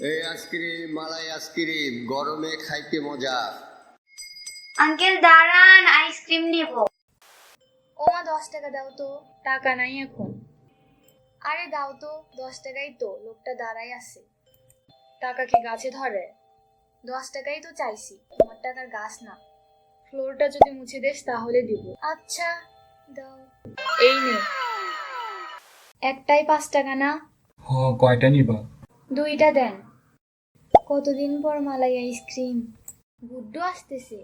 এই আইসক্রিম মালাই আইসক্রিম গরমে খাইতে মজা। আঙ্কেল দাঁড়ান আইসক্রিম নেব। ও মা দশ টাকা দাও তো। টাকা নাই এখন। আরে দাও তো দশ টাকাই তো লোকটা দাঁড়াই আছে। টাকা কি গাছে ধরে? দশ টাকাই তো চাইছি তোমার টাকার গাছ না। ফ্লোরটা যদি মুছে দেস তাহলে দিব। আচ্ছা দাও। এই নে। একটাই পাঁচ টাকা না? হ কয়টা নিবা? দুইটা দেন। কতদিন পর মালাই আইসক্রিম গুড্ডু আসতেছে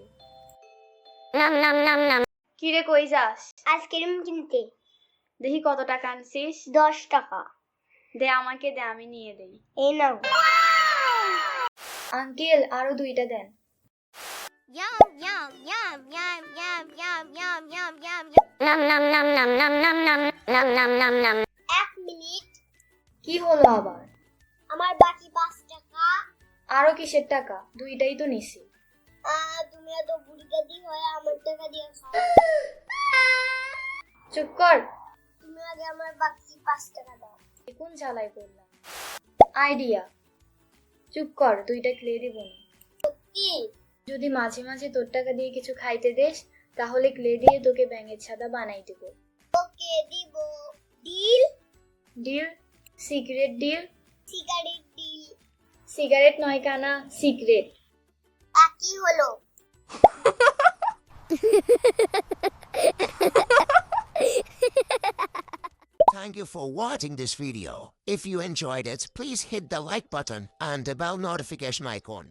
নাম নাম নাম নাম কি রে কই যাস আইসক্রিম কিনতে দেখি কত টাকা আনছিস দশ টাকা দে আমাকে দে আমি নিয়ে দেই এই নাও আঙ্কেল আরও দুইটা দেন এক মিনিট কি হলো আবার আমার বাকি পাঁচ আরও কিসের টাকা? দুইটাই তো নিছি। তুমি এত বুড়িকাদি হয়ে আমার টাকা দিয়ে চুপ কর। তুমি আগে আমার বাকি পাঁচ টাকা দাও। কোন করলাম? আইডিয়া। চুপ কর দুইটা ক্লে দিব না। কি যদি মাঝে মাঝে তোর টাকা দিয়ে কিছু খাইতে দেস তাহলে ক্লে দিয়ে তোকে ব্যাঙের ছাদা বানাই দেবো। ওকে দিব। Deal? Deal? Secret deal? Cigarette cigarette নয় কানা সিক্রেট একই হলো Thank you for watching this video. If you enjoyed it, please hit the like button and the bell notification icon.